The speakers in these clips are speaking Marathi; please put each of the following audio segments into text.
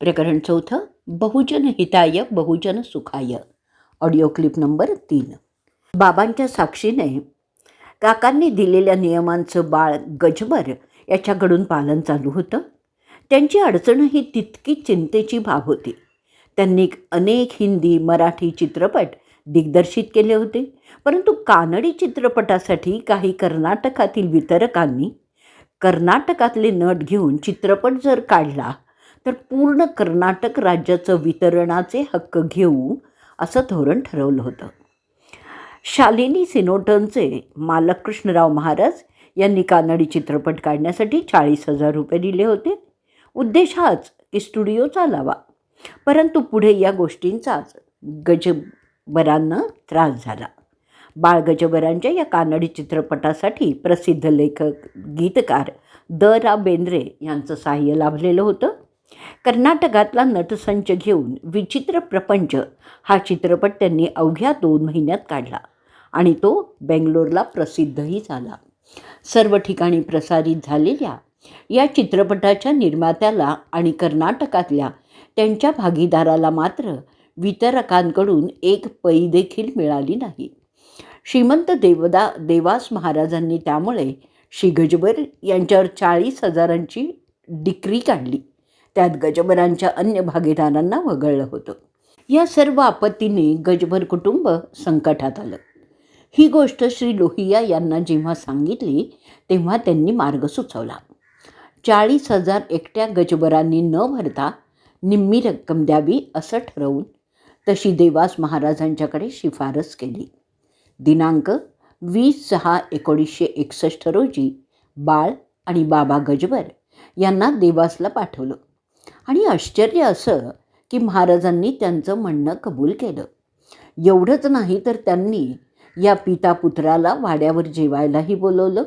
प्रकरण चौथं बहुजन हिताय बहुजन सुखाय. ऑडिओ क्लिप नंबर तीन. बाबांच्या साक्षीने काकांनी दिलेल्या नियमांचं बाळ गजबर याच्याकडून पालन चालू होतं. त्यांची अडचण ही तितकी चिंतेची बाब होती. त्यांनी अनेक हिंदी मराठी चित्रपट दिग्दर्शित केले होते. परंतु कानडी चित्रपटासाठी काही कर्नाटकातील वितरकांनी कर्नाटकातले नट घेऊन चित्रपट जर काढला तर पूर्ण कर्नाटक राज्याचं वितरणाचे हक्क घेऊ असं धोरण ठरवलं होतं. शालिनी सिनोटनचे मालकृष्णराव महाराज यांनी कानडी चित्रपट काढण्यासाठी चाळीस हजार रुपये दिले होते. उद्देश हाच की स्टुडिओ चालावा. परंतु पुढे या गोष्टींचाच गजबरांना त्रास झाला. बाळ गजबरांच्या या कानडी चित्रपटासाठी प्रसिद्ध लेखक गीतकार द. रा. बेंद्रे यांचं सहाय्य लाभलेलं होतं. कर्नाटकातला नटसंच घेऊन विचित्र प्रपंच हा चित्रपट त्यांनी अवघ्या दोन महिन्यात काढला आणि तो बेंगलोरला प्रसिद्धही झाला. सर्व ठिकाणी प्रसारित झालेल्या या चित्रपटाच्या निर्मात्याला आणि कर्नाटकातल्या त्यांच्या भागीदाराला मात्र वितरकांकडून एक पै देखील मिळाली नाही. श्रीमंत देवदा देवास महाराजांनी त्यामुळे श्री गजबर यांच्यावर चाळीस हजारांची डिक्री काढली. त्यात गजबरांच्या अन्य भागीदारांना वगळलं होतं. या सर्व आपत्तीने गजबर कुटुंब संकटात आलं. ही गोष्ट श्री लोहिया यांना जेव्हा सांगितली तेव्हा त्यांनी मार्ग सुचवला. चाळीस हजार एकट्या गजबरांनी न भरता निम्मी रक्कम द्यावी असं ठरवून तशी देवास महाराजांच्याकडे शिफारस केली. दिनांक वीस सहा एकोणीसशे एकसष्ट रोजी बाळ आणि बाबा गजबर यांना देवासला पाठवलं. आणि आश्चर्य असं की महाराजांनी त्यांचं म्हणणं कबूल केलं. एवढंच नाही तर त्यांनी या पिता पुत्राला वाड्यावर जेवायलाही बोलवलं.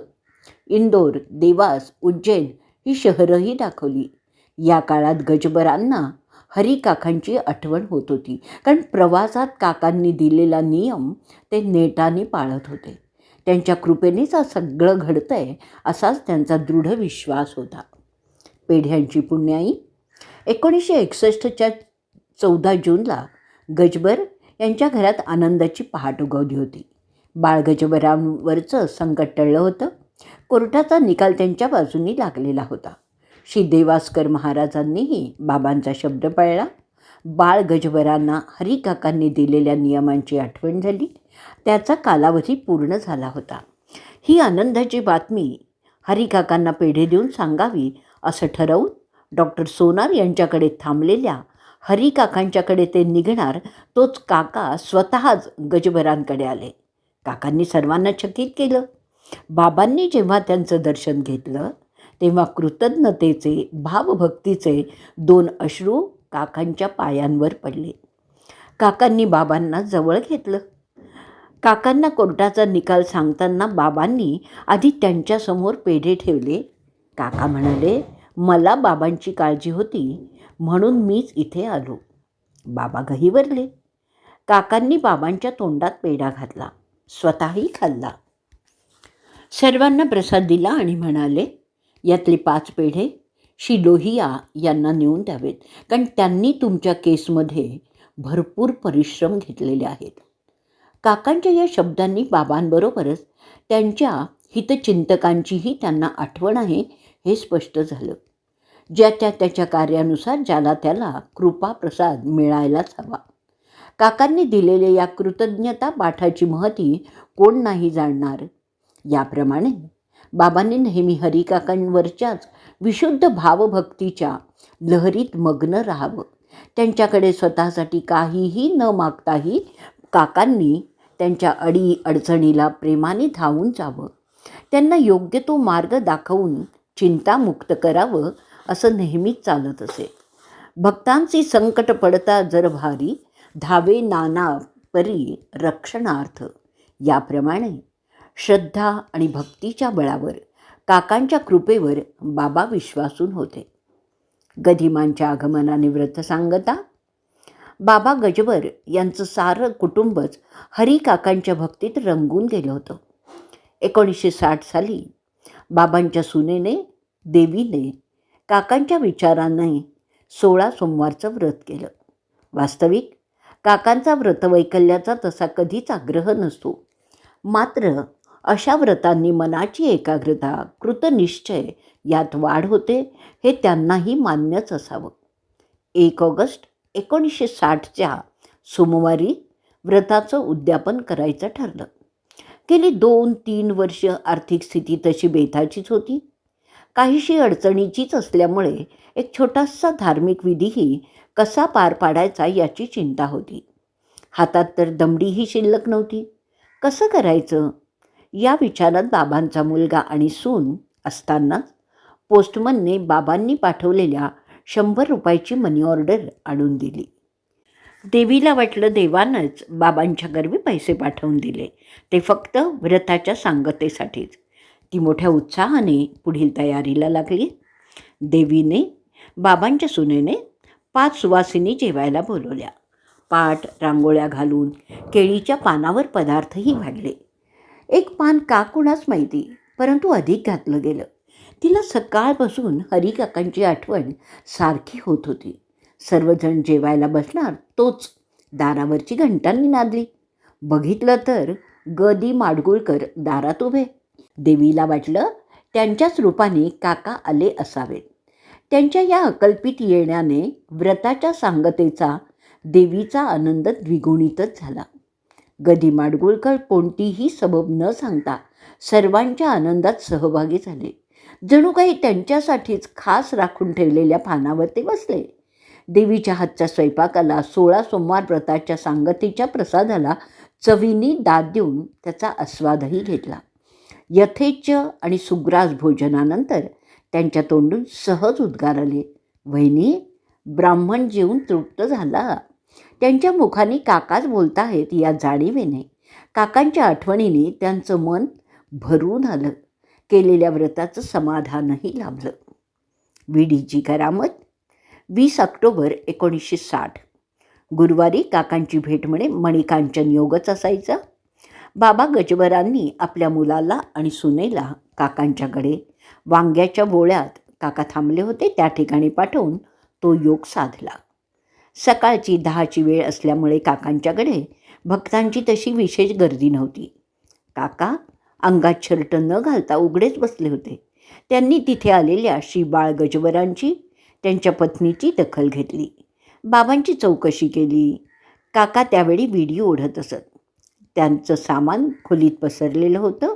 इंदोर देवास उज्जैन ही शहरंही दाखवली. या काळात गजबरांना हरिकाकांची आठवण होत होती. कारण प्रवासात काकांनी दिलेला नियम ते नेटाने पाळत होते. त्यांच्या कृपेनेच आज सगळं घडतंय असाच त्यांचा दृढ विश्वास होता. पेढ्यांची पुण्याई एकोणीसशे एकसष्टच्या चौदा जूनला गजबर यांच्या घरात आनंदाची पहाट उगवली होती. बाळ गजबरांवरचं संकट टळलं होतं. कोर्टाचा निकाल त्यांच्या बाजूनी लागलेला होता. श्री देवास्कर महाराजांनीही बाबांचा शब्द पाळला. बाळ गजबरांना हरिकाकांनी दिलेल्या नियमांची आठवण झाली. त्याचा कालावधी पूर्ण झाला होता. ही आनंदाची बातमी हरिकाकांना पेढे देऊन सांगावी असं ठरवून डॉक्टर सोनार यांच्याकडे थांबलेल्या हरिकाकांच्याकडे ते निघणार तोच काका स्वतःच गजबरांकडे आले. काकांनी सर्वांना चकित केलं. बाबांनी जेव्हा त्यांचं दर्शन घेतलं तेव्हा कृतज्ञतेचे भावभक्तीचे दोन अश्रू काकांच्या पायांवर पडले. काकांनी बाबांना जवळ घेतलं. काकांना कोर्टाचा निकाल सांगताना बाबांनी आधी त्यांच्यासमोर पेढे ठेवले. काका म्हणाले मला बाबांची काळजी होती म्हणून मीच इथे आलो. बाबा गहीवरले काकांनी बाबांच्या तोंडात पेढा घातला. स्वतःही खाल्ला. सर्वांना प्रसाद दिला आणि म्हणाले यातले पाच पेढे श्री लोहिया यांना नेऊन द्यावेत कारण त्यांनी तुमच्या केसमध्ये भरपूर परिश्रम घेतलेले आहेत. काकांच्या या शब्दांनी बाबांबरोबरच त्यांच्या हितचिंतकांचीही त्यांना आठवण आहे हे स्पष्ट झालं. ज्या त्या त्याच्या कार्यानुसार ज्याला त्याला कृपा प्रसाद मिळायलाच हवा. काकांनी दिलेल्या या कृतज्ञता पाठाची महती कोण नाही जाणणार? याप्रमाणे बाबांनी नेहमी हरिकाकांवरच्याच विशुद्ध भावभक्तीच्या लहरीत मग्न राहावं. त्यांच्याकडे स्वतःसाठी काहीही न मागताही काकांनी त्यांच्या अडी अडचणीला प्रेमाने धावून जावं. त्यांना योग्य तो मार्ग दाखवून चिंतामुक्त करावं असं नेहमीच चालत असे. भक्तांची संकट पडता जर भारी धावे नाना परी रक्षणार्थ. याप्रमाणे श्रद्धा आणि भक्तीच्या बळावर काकांच्या कृपेवर बाबा विश्वासून होते. गदिमांच्या आगमनाने व्रत सांगता बाबा गजबर यांचं सारं कुटुंबच हरी काकांच्या भक्तीत रंगून गेलं होतं. एकोणीसशे साठ साली बाबांच्या सुनेने देवीने काकांच्या विचाराने सोळा सोमवारचं व्रत केलं. वास्तविक काकांचा व्रतवैकल्याचा तसा कधीच आग्रह नसतो. मात्र अशा व्रतांनी मनाची एकाग्रता कृतनिश्चय यात वाढ होते हे त्यांनाही मान्यच असावं. एक ऑगस्ट एकोणीसशे साठच्या सोमवारी व्रताचं उद्यापन करायचं ठरलं. गेली दोन तीन वर्ष आर्थिक स्थिती तशी बेथाचीच होती. काहीशी अडचणीचीच असल्यामुळे एक छोटासा धार्मिक विधीही कसा पार पाडायचा याची चिंता होती. हातात तर दमडीही शिल्लक नव्हती. कसं करायचं? या विचारात बाबांचा मुलगा आणि सून असतानाच पोस्टमनने बाबांनी पाठवलेल्या शंभर रुपयाची मनी ऑर्डर आणून दिली. देवीला वाटलं देवानंच बाबांच्या गर्वी पैसे पाठवून दिले. ते फक्त व्रताच्या सांगतेसाठीच. ती मोठ्या उत्साहाने पुढील तयारीला लागली. देवीने बाबांच्या सुनेने पाच सुवासिनी जेवायला बोलवल्या. पाट रांगोळ्या घालून केळीच्या पानावर पदार्थही वाढले. एक पान का कुणाच माहिती परंतु अधिक घातलं गेलं. तिला सकाळपासून हरिकाकांची आठवण सारखी होत होती. सर्वजण जेवायला बसणार तोच दारावरची घंटांनी नादली. बघितलं तर गदी माडगुळकर दारात उभे. देवीला वाटलं त्यांच्याच रूपाने काका आले असावेत. त्यांच्या या अकल्पित येण्याने व्रताच्या सांगतेचा देवीचा आनंद द्विगुणितच झाला. गदी माडगुळकर कोणतीही सबब न सांगता सर्वांच्या आनंदात सहभागी झाले. जणू काही त्यांच्यासाठीच खास राखून ठेवलेल्या पानावर ते बसले. देवीच्या हातच्या स्वयंपाकाला सोळा सोमवार व्रताच्या सांगतीच्या प्रसादाला चवीनी दाद देऊन त्याचा आस्वादही घेतला. यथेच्छ आणि सुग्रास भोजनानंतर त्यांच्या तोंडून सहज उद्गार आले. वहिनी ब्राह्मण जेवून तृप्त झाला. त्यांच्या मुखाने काकाच बोलता आहेत या जाणीवेने. काकांच्या आठवणीने त्यांचं मन भरून आलं. केलेल्या व्रताचं समाधानही लाभलं. विडीची करामत वीस ऑक्टोबर एकोणीसशे साठ. गुरुवारी काकांची भेट म्हणे मणिकांचन योगच असायचा. बाबा गजबरांनी आपल्या मुलाला आणि सुनेला काकांच्याकडे वांग्याच्या बोळ्यात काका थांबले होते त्या ठिकाणी पाठवून तो योग साधला. सकाळची दहाची वेळ असल्यामुळे काकांच्याकडे भक्तांची तशी विशेष गर्दी नव्हती. काका अंगात शर्ट न घालता उघडेच बसले होते. त्यांनी तिथे आलेल्या श्री बाळ गजबरांची त्यांच्या पत्नीची दखल घेतली. बाबांची चौकशी केली. काका त्यावेळी विडी ओढत असत. त्यांचं सामान खोलीत पसरलेलं होतं.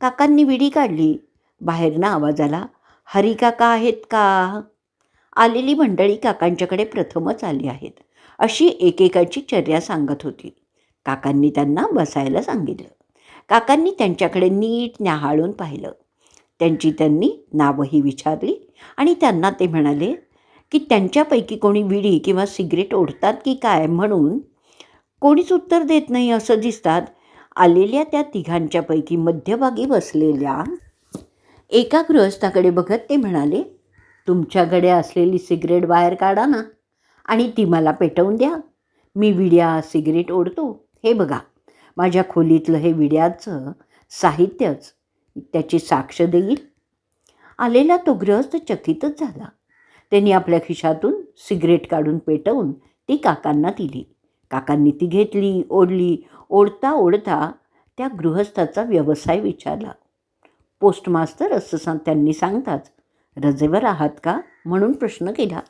काकांनी विडी काढली. बाहेरनं आवाज आला हरी काका आहेत का? आलेली मंडळी काकांच्याकडे प्रथमच आली आहेत. अशी एकेकाची चर्या सांगत होती. काकांनी त्यांना बसायला सांगितलं. काकांनी त्यांच्याकडे नीट न्याहाळून पाहिलं. त्यांची त्यांनी नावंही विचारली. आणि त्यांना ते म्हणाले की त्यांच्यापैकी कोणी विडी किंवा सिगरेट ओढतात की काय म्हणून कोणीच उत्तर देत नाही असं दिसतात. आलेल्या त्या तिघांच्यापैकी मध्यभागी बसलेल्या एका गृहस्थाकडे बघत ते म्हणाले तुमच्याकडे असलेली सिगरेट बाहेर काढा ना आणि ती मला पेटवून द्या. मी विड्या सिगरेट ओढतो. हे बघा माझ्या खोलीतलं हे विड्याचं साहित्यच त्याची साक्ष देईल. आलेला तो गृहस्थ चकितच झाला. त्यांनी आपल्या खिशातून सिगरेट काढून पेटवून ती काकांना दिली. काकांनी ती घेतली ओढली. ओढता ओढता त्या गृहस्थाचा व्यवसाय विचारला. पोस्टमास्तर असं सांग त्यांनी सांगताच रजेवर आहात का? म्हणून प्रश्न केला.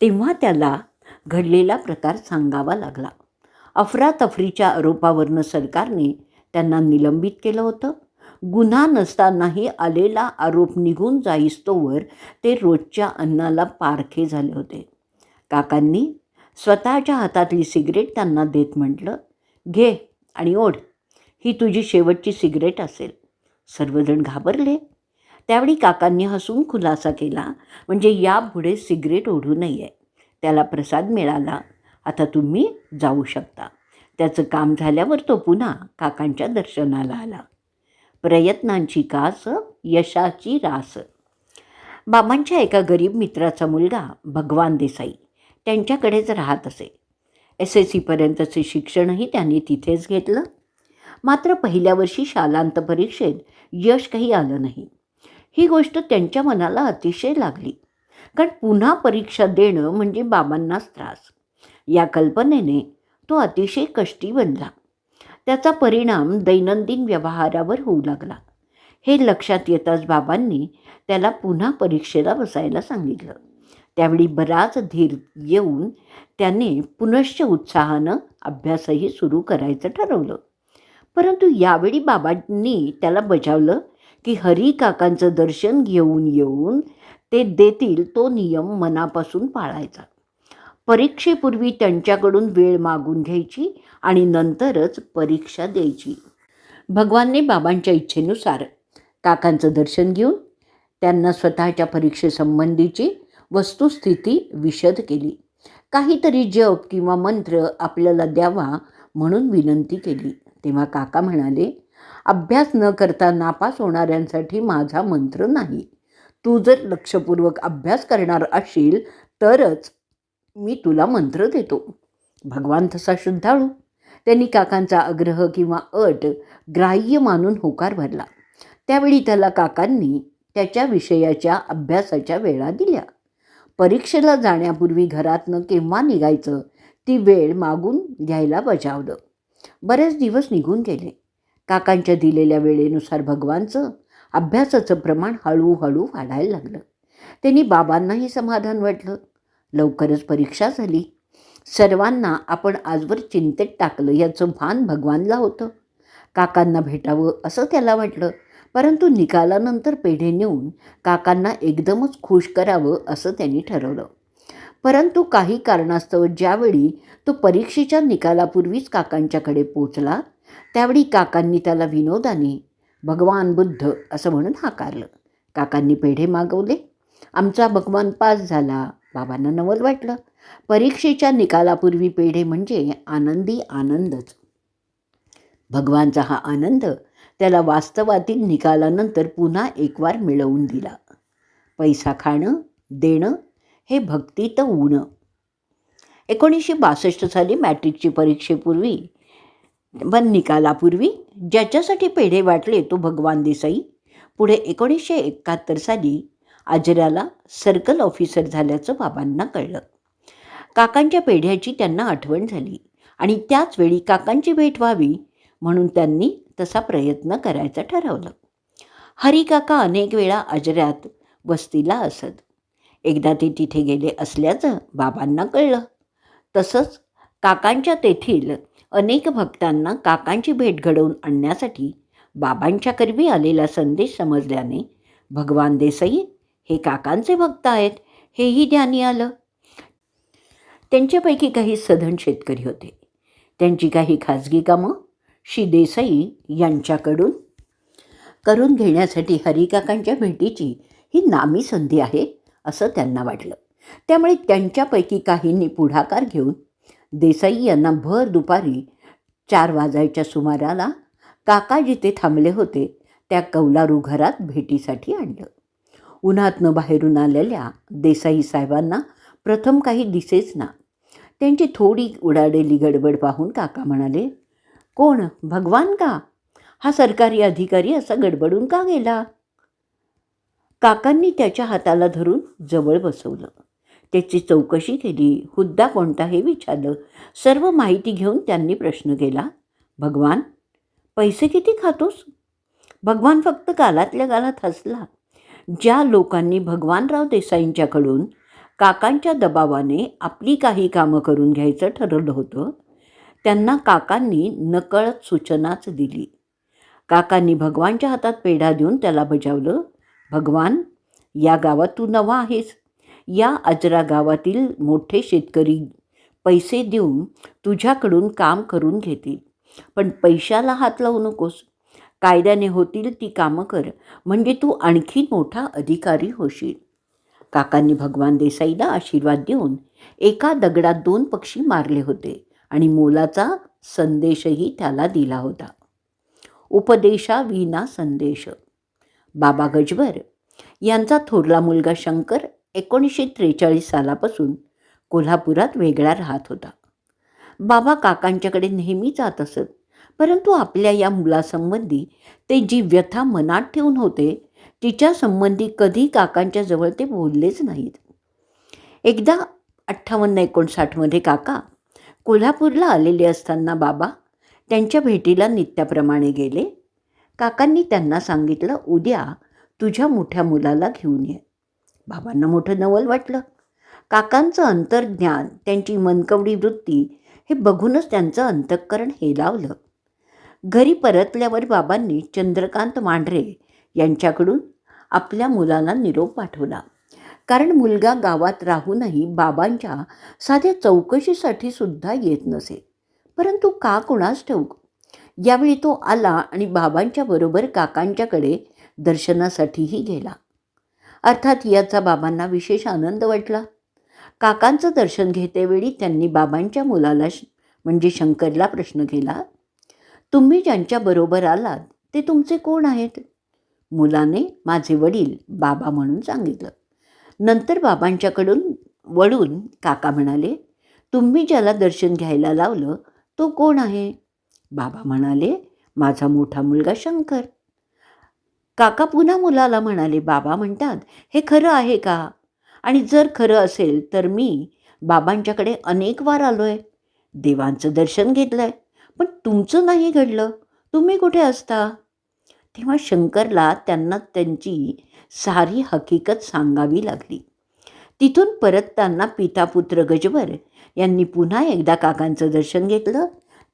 तेव्हा त्याला घडलेला प्रकार सांगावा लागला. अफरातफरीच्या आरोपावरनं सरकारने त्यांना निलंबित केलं होतं. गुन्हा नसतानाही आलेला आरोप निघून जाईस्तोवर ते रोजच्या अन्नाला पारखे झाले होते. काकांनी स्वतःच्या हातातली सिगरेट त्यांना देत म्हटलं घे आणि ओढ. ही तुझी शेवटची सिगरेट असेल. सर्वजण घाबरले. त्यावेळी काकांनी हसून खुलासा केला म्हणजे यापुढे सिगरेट ओढू नये. त्याला प्रसाद मिळाला. आता तुम्ही जाऊ शकता. त्याचं काम झाल्यावर तो पुन्हा काकांच्या दर्शनाला आला. प्रयत्नांची कास यशाची रास. बाबांच्या एका गरीब मित्राचा मुलगा भगवान देसाई त्यांच्याकडेच राहत असे. एस एस सीपर्यंतचे शिक्षणही त्यांनी तिथेच घेतलं. मात्र पहिल्या वर्षी शालांत परीक्षेत यश काही आलं नाही. ही गोष्ट त्यांच्या मनाला अतिशय लागली. कारण पुन्हा परीक्षा देणं म्हणजे बाबांनाच त्रास. या कल्पनेने तो अतिशय कष्टी बनला. त्याचा परिणाम दैनंदिन व्यवहारावर होऊ लागला. हे लक्षात येताच बाबांनी त्याला पुन्हा परीक्षेला बसायला सांगितलं. त्यावेळी बराच धीर येऊन त्याने पुनश्च उत्साहानं अभ्यासही सुरू करायचं ठरवलं. परंतु यावेळी बाबांनी त्याला बजावलं की हरी काकांचं दर्शन घेऊन येऊन ते देतील तो नियम मनापासून पाळायचा. परीक्षेपूर्वी त्यांच्याकडून वेळ मागून घ्यायची आणि नंतरच परीक्षा द्यायची. भगवानने बाबांच्या इच्छेनुसार काकांचं दर्शन घेऊन त्यांना स्वतःच्या परीक्षेसंबंधीची वस्तुस्थिती विशद केली. काहीतरी जप किंवा मंत्र आपल्याला द्यावा म्हणून विनंती केली. तेव्हा काका म्हणाले अभ्यास न करता नापास होणाऱ्यांसाठी माझा मंत्र नाही. तू जर लक्षपूर्वक अभ्यास करणार असशील तरच मी तुला मंत्र देतो. भगवान तसा श्रद्धाळू त्यांनी काकांचा आग्रह किंवा अट ग्राह्य मानून होकार भरला. त्यावेळी त्याला काकांनी त्याच्या विषयाच्या अभ्यासाच्या वेळा दिल्या. परीक्षेला जाण्यापूर्वी घरातनं केव्हा निघायचं ती वेळ मागून घ्यायला बजावलं. बरेच दिवस निघून गेले. काकांच्या दिलेल्या वेळेनुसार भगवानचं अभ्यासाचं प्रमाण हळूहळू वाढायला लागलं. त्यांनी बाबांनाही समाधान वाटलं. लवकरच परीक्षा झाली. सर्वांना आपण आजवर चिंतेत टाकलं याचं भान भगवानला होतं. काकांना भेटावं असं त्याला वाटलं परंतु निकालानंतर पेढे नेऊन काकांना एकदमच खुश करावं असं त्यांनी ठरवलं. परंतु काही कारणास्तव ज्यावेळी तो परीक्षेच्या निकालापूर्वीच काकांच्याकडे पोचला त्यावेळी काकांनी त्याला विनोदाने भगवान बुद्ध असं म्हणून हाकारलं. काकांनी पेढे मागवले. आमचा भगवान पास झाला. बाबांना नवल वाटलं. परीक्षेच्या निकालापूर्वी पेढे म्हणजे आनंदी आनंदच. भगवानचा हा आनंद त्याला वास्तवातील निकालानंतर पुन्हा एकवार मिळवून दिला. पैसा खाणं देणं हे भक्तीत उणं एकोणीसशे बासष्ट साली मॅट्रिकची परीक्षेपूर्वी पण निकालापूर्वी ज्याच्यासाठी पेढे वाटले तो भगवान देसाई. पुढे एकोणीसशे एकाहत्तर साली आजऱ्याला सर्कल ऑफिसर झाल्याचं बाबांना कळलं. काकांच्या पेढ्याची त्यांना आठवण झाली. आणि त्याच वेळी काकांची भेट व्हावी म्हणून त्यांनी तसा प्रयत्न करायचं ठरवलं. हरिकाका अनेक वेळा अजऱ्यात वस्तीला असत. एकदा ते तिथे गेले असल्याचं बाबांना कळलं. तसंच काकांच्या तेथील अनेक भक्तांना काकांची भेट घडवून आणण्यासाठी बाबांच्या करवी आलेला संदेश समजल्याने भगवान देसाई हे काकांचे भक्त आहेत हेही ध्यानी आलं. त्यांच्यापैकी काही सधन शेतकरी होते. त्यांची काही खाजगी कामं श्री देसाई यांच्याकडून करून घेण्यासाठी हरिकाकांच्या भेटीची ही नामी संधी आहे असं त्यांना वाटलं. त्यामुळे त्यांच्यापैकी काहींनी पुढाकार घेऊन देसाई यांना भर दुपारी चार वाजायच्या सुमाराला काका जिथे थांबले होते त्या कौलारू घरात भेटीसाठी आणलं. उन्हातनं बाहेरून आलेल्या देसाई साहेबांना प्रथम काही दिसेच ना त्यांची थोडी उडाडेली गडबड पाहून काका म्हणाले कोण? भगवान का? हा सरकारी अधिकारी असा गडबडून का गेला? काकांनी त्याच्या हाताला धरून जवळ बसवलं. त्याची चौकशी केली. हुद्दा कोणता हे विचारलं. सर्व माहिती घेऊन त्यांनी प्रश्न केला भगवान पैसे किती खातोस? भगवान फक्त गालातल्या गालात हसला. ज्या लोकांनी भगवानराव देसाईंच्याकडून काकांच्या दबावाने आपली काही कामं करून घ्यायचं ठरवलं होतं. त्यांना काकांनी नकळत सूचनाच दिली. काकांनी भगवानच्या हातात पेढा देऊन त्याला बजावलं. भगवान या गावात तू नवा आहेस. या अजरा गावातील मोठे शेतकरी पैसे देऊन तुझ्याकडून काम करून घेतील. पण पैशाला हात लावू नकोस. कायद्याने होतील ती कामं कर. म्हणजे तू आणखी मोठा अधिकारी होशील. काकांनी भगवान देसाईला आशीर्वाद देऊन एका दगडात दोन पक्षी मारले होते आणि मोलाचा संदेशही त्याला दिला होता. उपदेशाविना संदेश. बाबा गजबर यांचा थोरला मुलगा शंकर एकोणीसशे त्रेचाळीस सालापासून कोल्हापुरात वेगळा राहत होता. बाबा काकांच्याकडे नेहमी जात असत परंतु आपल्या या मुलासंबंधी ते जी व्यथा मनात ठेवून होते तिच्या संबंधी कधी काकांच्या जवळ ते बोललेच नाहीत. एकदा अठ्ठावन्न एकोणसाठमध्ये काका कोल्हापूरला आलेले असताना बाबा त्यांच्या भेटीला नित्याप्रमाणे गेले. काकांनी त्यांना सांगितलं उद्या तुझ्या मोठ्या मुलाला घेऊन ये. बाबांना मोठं नवल वाटलं. काकांचं अंतर्ज्ञान त्यांची मनकवडी वृत्ती हे बघूनच त्यांचं अंतःकरण हेलावलं घरी परतल्यावर बाबांनी चंद्रकांत मांढरे यांच्याकडून आपल्या मुलाला निरोप पाठवला. कारण मुलगा गावात राहूनही बाबांच्या साध्या चौकशीसाठी सुद्धा येत नसे. परंतु का कोणास ठेवू यावेळी तो आला आणि बाबांच्या बरोबर काकांच्याकडे दर्शनासाठीही गेला. अर्थात याचा बाबांना विशेष आनंद वाटला. काकांचं दर्शन घेतेवेळी त्यांनी बाबांच्या मुलाला श- म्हणजे शंकरला प्रश्न केला तुम्ही ज्यांच्याबरोबर आलात ते तुमचे कोण आहेत? मुलाने माझे वडील बाबा म्हणून सांगितलं. नंतर बाबांच्याकडून वळून काका म्हणाले तुम्ही ज्याला दर्शन घ्यायला लावलं तो कोण आहे? बाबा म्हणाले माझा मोठा मुलगा शंकर. काका पुन्हा मुलाला म्हणाले बाबा म्हणतात हे खरं आहे का? आणि जर खरं असेल तर मी बाबांच्याकडे अनेक वार आलो आहे देवांचं दर्शन घेतलं आहे पण तुमचं नाही घडलं. तुम्ही कुठे असता? तेव्हा शंकरला त्यांना त्यांची सारी हकीकत सांगावी लागली. तिथून परतताना पिता पुत्र गजबर यांनी पुन्हा एकदा काकांचं दर्शन घेतलं.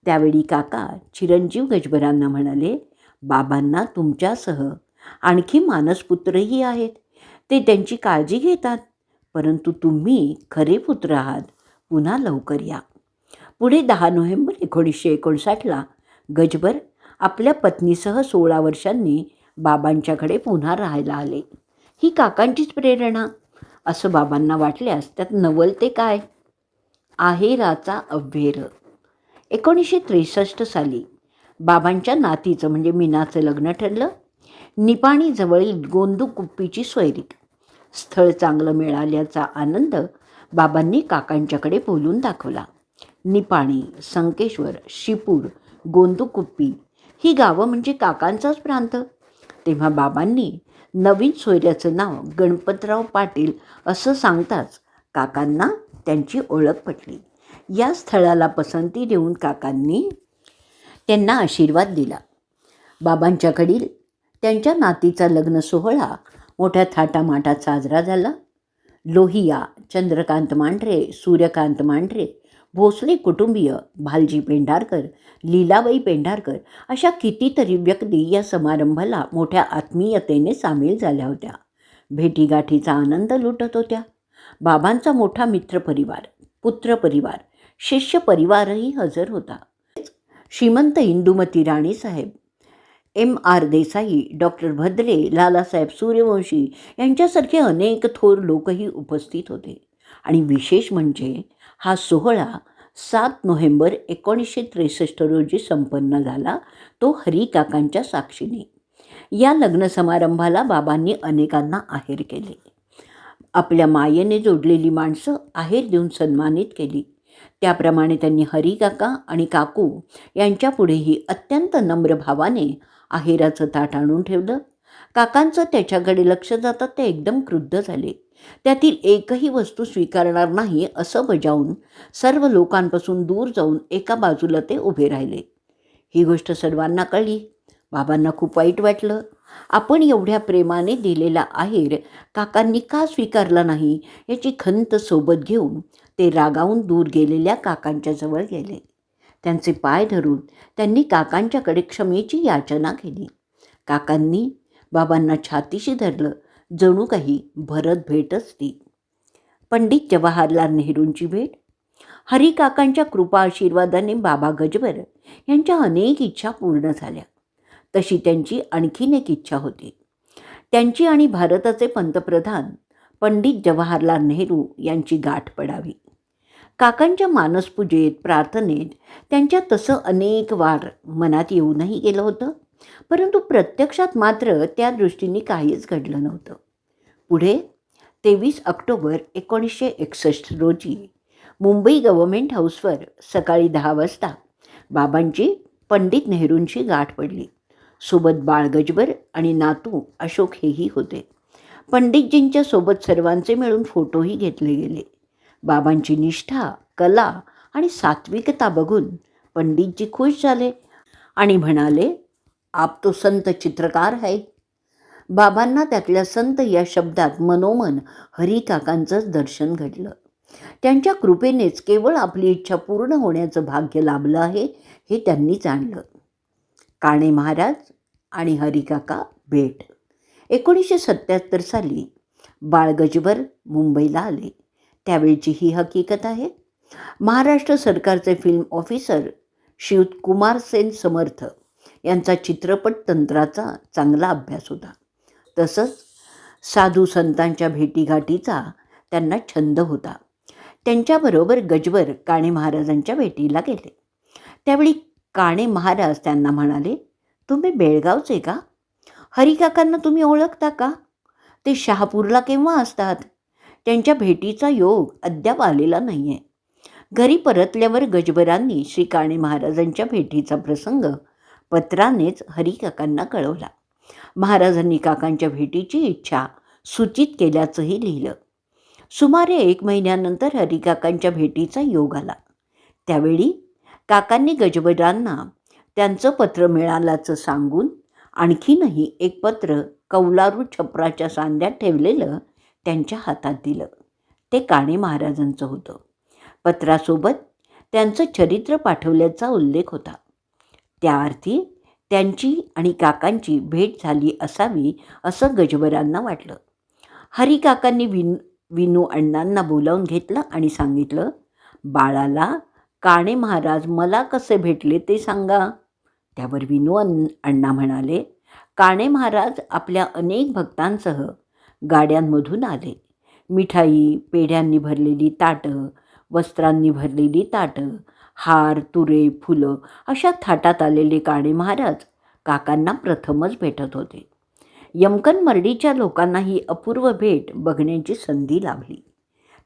त्यावेळी काका चिरंजीव गजबरांना म्हणाले बाबांना तुमच्यासह आणखी मानसपुत्रही आहेत. ते त्यांची काळजी घेतात परंतु तुम्ही खरे पुत्र आहात. पुन्हा लवकर या. पुढे दहा नोव्हेंबर एकोणीसशे एकोणसाठला गजबर आपल्या पत्नीसह सोळा वर्षांनी बाबांच्याकडे पुन्हा राहायला आले. ही काकांचीच प्रेरणा. असं बाबांना वाटल्यास त्यात नवल ते काय? आहेराचा अभ्येर एकोणीसशे त्रेसष्ट साली बाबांच्या नातीचं म्हणजे मीनाचं लग्न ठरलं. निपाणीजवळील गोंदूकुप्पीची कुप्पीची स्थळ चांगलं मिळाल्याचा आनंद बाबांनी काकांच्याकडे बोलून दाखवला. निपाणी संकेश्वर शिपूर गोंदुकुप्पी ही गावं म्हणजे काकांचाच प्रांत. तेव्हा बाबांनी नवीन सोयऱ्याचं नाव गणपतराव पाटील असं सांगताच काकांना त्यांची ओळख पटली. या स्थळाला पसंती देऊन काकांनी त्यांना आशीर्वाद दिला. बाबांच्याकडील त्यांच्या नातीचा लग्न सोहळा मोठ्या थाटामाटात साजरा झाला. लोहिया चंद्रकांत मांढरे सूर्यकांत मांढरे भोसले कुटुंबीय भालजी पेंढारकर लीलाबाई पेंढारकर अशा कितीतरी व्यक्ती या समारंभाला मोठ्या आत्मीयतेने सामील झाल्या होत्या. भेटीगाठीचा आनंद लुटत होत्या. बाबांचा मोठा मित्रपरिवार पुत्रपरिवार शिष्य परिवारही हजर होता. श्रीमंत Indumati Ranisaheb M R Desai doctor Bhadre Lalasaheb Suryavanshi यांच्यासारखे अनेक थोर लोकही उपस्थित होते. आणि विशेष म्हणजे हा सोहळा सात नोव्हेंबर एकोणीसशे त्रेसष्ट रोजी संपन्न झाला तो हरिकाकांच्या साक्षीने. या लग्न समारंभाला बाबांनी अनेकांना आहेर केले. आपल्या मायेने जोडलेली माणसं आहेर देऊन सन्मानित केली. त्याप्रमाणे त्यांनी हरिकाका आणि काकू यांच्यापुढेही अत्यंत नम्र भावाने आहेराचं ताट आणून ठेवलं. काकांचं त्याच्याकडे लक्ष जातात ते एकदम क्रुद्ध झाले. त्यातील एकही वस्तू स्वीकारणार नाही असं बजावून सर्व लोकांपासून दूर जाऊन एका बाजूला ते उभे राहिले. ही गोष्ट सर्वांना कळली. बाबांना खूप वाईट वाटलं. आपण एवढ्या प्रेमाने दिलेला आहेर काकांनी का स्वीकारला नाही याची खंत सोबत घेऊन ते रागावून दूर गेलेल्या काकांच्या जवळ गेले. त्यांचे पाय धरून त्यांनी काकांच्याकडे क्षमेची याचना केली. काकांनी बाबांना छातीशी धरलं. जणू काही भरत भेटच ती पंडित जवाहरलाल नेहरूंची भेट हरिकाकांच्या कृपा आशीर्वादाने बाबा गजबर यांच्या अनेक इच्छा पूर्ण झाल्या. तशी त्यांची आणखीन एक इच्छा होती. त्यांची आणि भारताचे पंतप्रधान पंडित जवाहरलाल नेहरू यांची गाठ पडावी. काकांच्या मानसपूजेत प्रार्थनेत त्यांच्या तसं अनेक वार मनात येऊनही गेलं होतं. परंतु प्रत्यक्षात मात्र त्या दृष्टीने काहीच घडलं नव्हतं. पुढे तेवीस ऑक्टोबर एकोणीसशे एकसष्ट रोजी मुंबई गव्हर्मेंट हाऊसवर सकाळी दहा वाजता बाबांची पंडित नेहरूंची गाठ पडली. सोबत बाळगजबर आणि नातू अशोक हेही होते. पंडितजींच्या सोबत सर्वांचे मिळून फोटोही घेतले गेले. बाबांची निष्ठा कला आणि सात्विकता बघून पंडितजी खुश झाले आणि म्हणाले आप तो संत चित्रकार आहे बाबांना त्यातल्या संत या शब्दात मनोमन हरिकाकांचंच दर्शन घडलं. त्यांच्या कृपेनेच केवळ आपली इच्छा पूर्ण होण्याचं भाग्य लाभलं आहे हे त्यांनी जाणलं. काणे महाराज आणि हरिकाका भेट. एकोणीसशे सत्याहत्तर साली बाळगजभर मुंबईला आले. त्यावेळची ही हकीकत आहे. महाराष्ट्र सरकारचे फिल्म ऑफिसर शिव कुमार सेन समर्थ यांचा चित्रपट तंत्राचा चांगला अभ्यास होता. तसंच साधू संतांच्या भेटीगाठीचा त्यांना छंद होता. त्यांच्याबरोबर गजबर काणे महाराजांच्या भेटीला गेले. त्यावेळी काणे महाराज त्यांना म्हणाले तुम्ही बेळगावचे का? हरिकाकांना तुम्ही ओळखता का? ते शहापूरला केव्हा असतात? त्यांच्या भेटीचा योग अद्याप आलेला नाही आहे घरी परतल्यावर गजबरांनी श्री काणे महाराजांच्या भेटीचा प्रसंग पत्रानेच हरिकाकांना कळवला. महाराजांनी काकांच्या भेटीची इच्छा सूचित केल्याचंही लिहिलं. सुमारे एक महिन्यानंतर हरिकाकांच्या भेटीचा योग आला. त्यावेळी काकांनी गजबजांना त्यांचं पत्र मिळाल्याचं सांगून आणखीनही एक पत्र कौलारू छपराच्या सांध्यात ठेवलेलं त्यांच्या हातात दिलं. ते काणे महाराजांचं होतं. पत्रासोबत त्यांचं चरित्र पाठवल्याचा उल्लेख होता. त्या अर्थी त्यांची आणि काकांची भेट झाली असावी असं गजबरांना वाटलं. हरिकाकांनी विन विनू अण्णांना बोलावून घेतलं आणि सांगितलं बाळाला काणे महाराज मला कसे भेटले ते सांगा. त्यावर विनू अण्णा म्हणाले काणे महाराज आपल्या अनेक भक्तांसह गाड्यांमधून आले. मिठाई पेढ्यांनी भरलेली ताटं वस्त्रांनी भरलेली ताटं हार तुरे फुलं अशा थाटात आलेले काणे महाराज काकांना प्रथमच भेटत होते. यमकन मर्डीच्या लोकांना ही अपूर्व भेट बघण्याची संधी लाभली.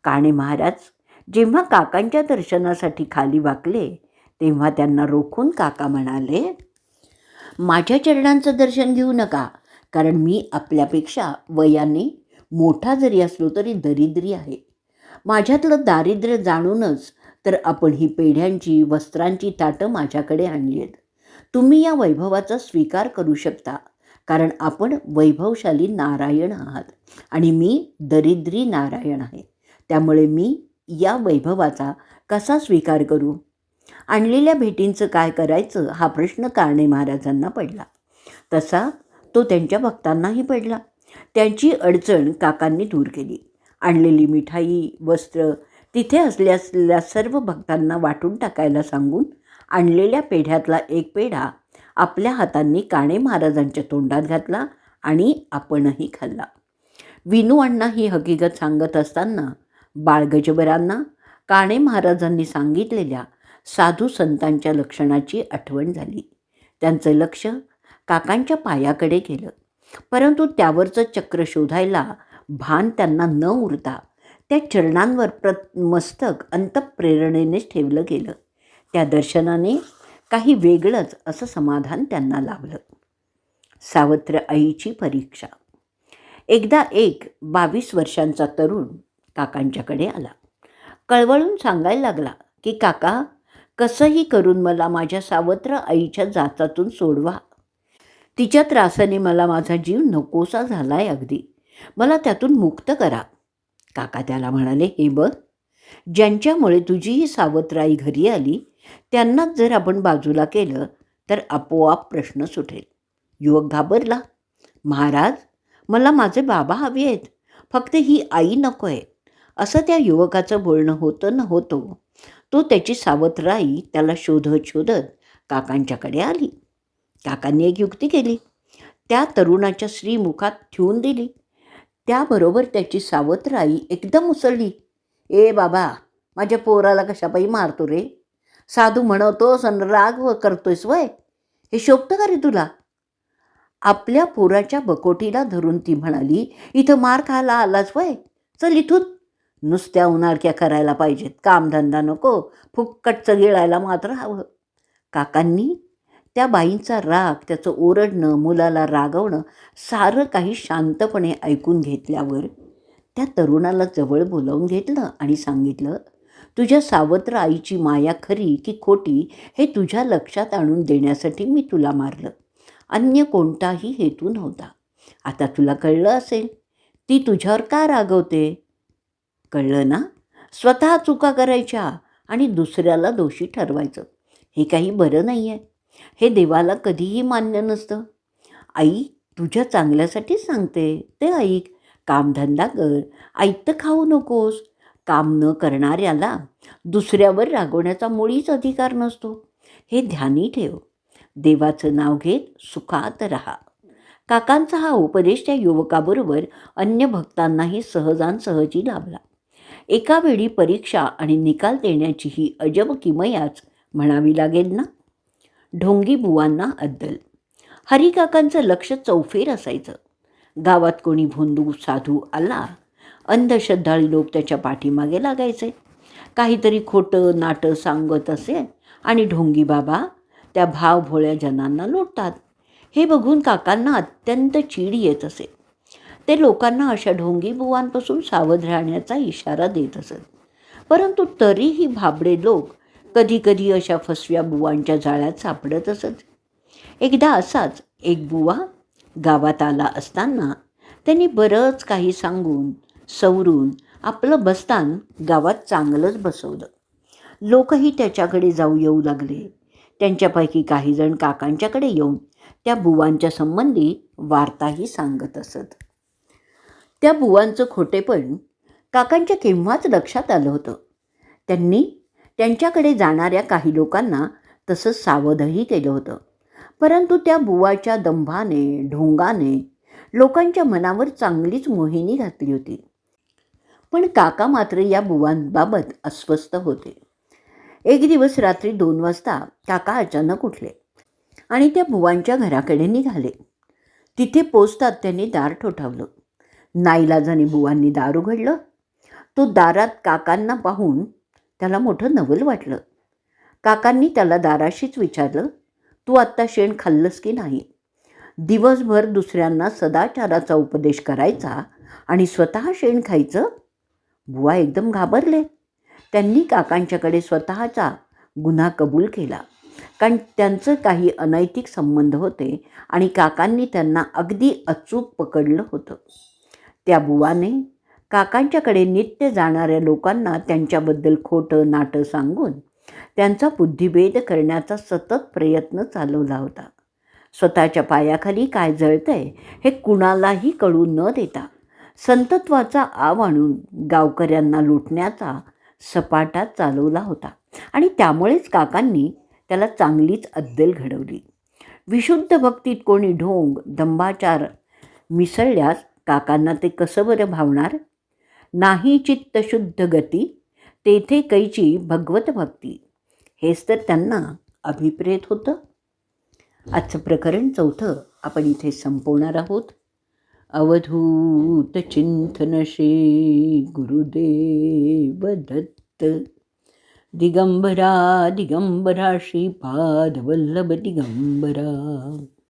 काणे महाराज जेव्हा काकांच्या दर्शनासाठी खाली वाकले तेव्हा त्यांना रोखून काका म्हणाले माझ्या चरणांचं दर्शन घेऊ नका कारण मी आपल्यापेक्षा वयाने मोठा जरी असलो तरी दरिद्री आहे. माझ्यातलं दारिद्र्य जाणूनच तर आपण ही पेढ्यांची वस्त्रांची ताटं माझ्याकडे आणली आहेत तुम्ही या वैभवाचा स्वीकार करू शकता कारण आपण वैभवशाली नारायण आहात आणि मी दरिद्री नारायण आहे. त्यामुळे मी या वैभवाचा कसा स्वीकार करू? आणलेल्या भेटींचं काय करायचं हा प्रश्न काणे महाराजांना पडला. तसा तो त्यांच्या भक्तांनाही पडला. त्यांची अडचण काकांनी दूर केली. आणलेली मिठाई वस्त्र तिथे असलेल्या सर्व भक्तांना वाटून टाकायला सांगून आणलेल्या पेढ्यातला एक पेढा आपल्या हातांनी काणे महाराजांच्या तोंडात घातला आणि आपणही खाल्ला. विनू अण्णा ही हकीकत सांगत असताना बाळगजबरांना काणे महाराजांनी सांगितलेल्या साधू संतांच्या लक्षणाची आठवण झाली. त्यांचं लक्ष काकांच्या पायाकडे गेलं. परंतु त्यावरचं चक्र शोधायला भान त्यांना न उरता त्या चरणांवर प्र मस्तक अंतप्रेरणेनेच ठेवलं गेलं. त्या दर्शनाने काही वेगळंच असं समाधान त्यांना लाभलं. सावत्र आईची परीक्षा. एकदा एक बावीस वर्षांचा तरुण काकांच्याकडे आला. कळवळून सांगायला लागला की काका कसंही करून मला माझ्या सावत्र आईच्या जाचातून सोडवा. तिच्या त्रासाने मला माझा जीव नकोसा झाला आहे अगदी. मला त्यातून मुक्त करा. काका त्याला म्हणाले हे बघ ज्यांच्यामुळे तुझी ही सावत्राई घरी आली त्यांनाच जर आपण बाजूला केलं तर आपोआप प्रश्न सुटेल. युवक घाबरला. महाराज मला माझे बाबा हवे आहेत. फक्त ही आई नको आहे. असं त्या युवकाचं बोलणं होतं न होतो तो त्याची सावत्राई त्याला शोधत शोधत काकांच्याकडे आली. काकांनी एक युक्ती केली. त्या तरुणाच्या श्रीमुखात ठेवून दिली. त्याबरोबर त्याची सावत्र आई एकदम उसळली. ए बाबा माझ्या पोराला कशाबाई मारतो रे? साधू म्हणवतोस आणि राग व करतोयस वय? हे शोभतं का रे तुला? आपल्या पोराच्या बकोटीला धरून ती म्हणाली इथं मार खायला आलाच वय? चल इथून. नुसत्या उन्हाळक्या करायला पाहिजेत कामधंदा नको फुक्कटचं गिळायला मात्र हवं. काकांनी त्या बाईंचा राग त्याचं ओरडणं मुलाला रागवणं सारं काही शांतपणे ऐकून घेतल्यावर त्या तरुणाला जवळ बोलावून घेतलं आणि सांगितलं तुझ्या सावत्र आईची माया खरी की खोटी हे तुझ्या लक्षात आणून देण्यासाठी मी तुला मारलं. अन्य कोणताही हेतू नव्हता. आता तुला कळलं असेल. ती तुझ्यावर का रागवते? कळलं ना. स्वतः चुका करायच्या आणि दुसऱ्याला दोषी ठरवायचं. हे काही बरं नाही आहे हे देवाला कधीही मान्य नसतं. आई तुझ्या चांगल्यासाठी सांगते. ते ऐक. कामधंदा कर. ऐकतं खाऊ नकोस. काम न करणाऱ्याला दुसऱ्यावर रागवण्याचा मुळीच अधिकार नसतो. हे ध्यानी ठेव. देवाचं नाव घेत सुखात राहा. काकांचा हा उपदेश त्या युवकाबरोबर अन्य भक्तांनाही सहजानसहजी लाभला. एका वेळी परीक्षा आणि निकाल देण्याची ही अजब किमयाच म्हणावी लागेल ना? ढोंगीबुवांना अद्दल. हरिकाकांचं लक्ष चौफेर असायचं. गावात कोणी भोंदू साधू आला अंधश्रद्धाळू लोक त्याच्या पाठीमागे लागायचे. काहीतरी खोटं नाटं सांगत असे आणि ढोंगी बाबा त्या भाव भोळ्या जनांना लोटतात. हे बघून काकांना अत्यंत चीड येत असे. ते लोकांना अशा ढोंगी बुवांपासून सावध राहण्याचा इशारा देत असत. परंतु तरीही भाबडे लोक कधीकधी अशा फसव्या बुवांच्या जाळ्यात सापडत असत. एकदा असाच एक बुवा गावात आला असताना त्यांनी बरंच काही सांगून सवरून आपलं बस्तान गावात चांगलंच बसवलं. लोकही त्याच्याकडे जाऊ येऊ लागले. त्यांच्यापैकी काही जण काकांच्याकडे येऊन त्या बुवांच्या संबंधी वार्ताही सांगत असत. त्या बुवांचं खोटेपण काकांच्या केव्हाच लक्षात आलं होतं. त्यांनी त्यांच्याकडे जाणाऱ्या काही लोकांना तसं सावधही केलं होतं. परंतु त्या बुवाच्या दंभाने ढोंगाने लोकांच्या मनावर चांगलीच मोहिनी घातली होती. पण काका मात्र या बुवांबाबत अस्वस्थ होते. एक दिवस रात्री दोन वाजता काका अचानक उठले आणि त्या बुवांच्या घराकडे निघाले. तिथे पोचतात त्यांनी दार ठोठावलं. नाईलाजाने बुवांनी दार उघडलं. तो दारात काकांना पाहून त्याला मोठं नवल वाटलं. काकांनी त्याला दाराशीच विचारलं तू आत्ता शेण खाल्लंस की नाही? दिवसभर दुसऱ्यांना सदाचाराचा उपदेश करायचा आणि स्वतः शेण खायचं? बुवा एकदम घाबरले. त्यांनी काकांच्याकडे स्वतःचा गुन्हा कबूल केला. कारण त्यांचं काही अनैतिक संबंध होते आणि काकांनी त्यांना अगदी अचूक पकडलं होतं. त्या बुवाने काकांच्याकडे नित्य जाणाऱ्या लोकांना त्यांच्याबद्दल खोटं नाटं सांगून त्यांचा बुद्धिभेद करण्याचा सतत प्रयत्न चालवला होता. स्वतःच्या पायाखाली काय जळतंय हे कुणालाही कळू न देता संतत्वाचा आव आणून गावकऱ्यांना लुटण्याचा सपाटा चालवला होता आणि त्यामुळेच काकांनी त्याला चांगलीच अद्दल घडवली. विशुद्ध भक्तीत कोणी ढोंग दंभाचार मिसळल्यास काकांना ते कसं बरं भावणार? नाही चित्त शुद्ध गती तेथे कैची भगवत भक्ती. हेच तर त्यांना अभिप्रेत होतं. आजचं प्रकरण चौथं. आपण इथे संपवणार आहोत. अवधूत चिंतन गुरुदेव दत्त दिगंबरा दिगंबरा श्रीपाद वल्लभ दिगंबरा.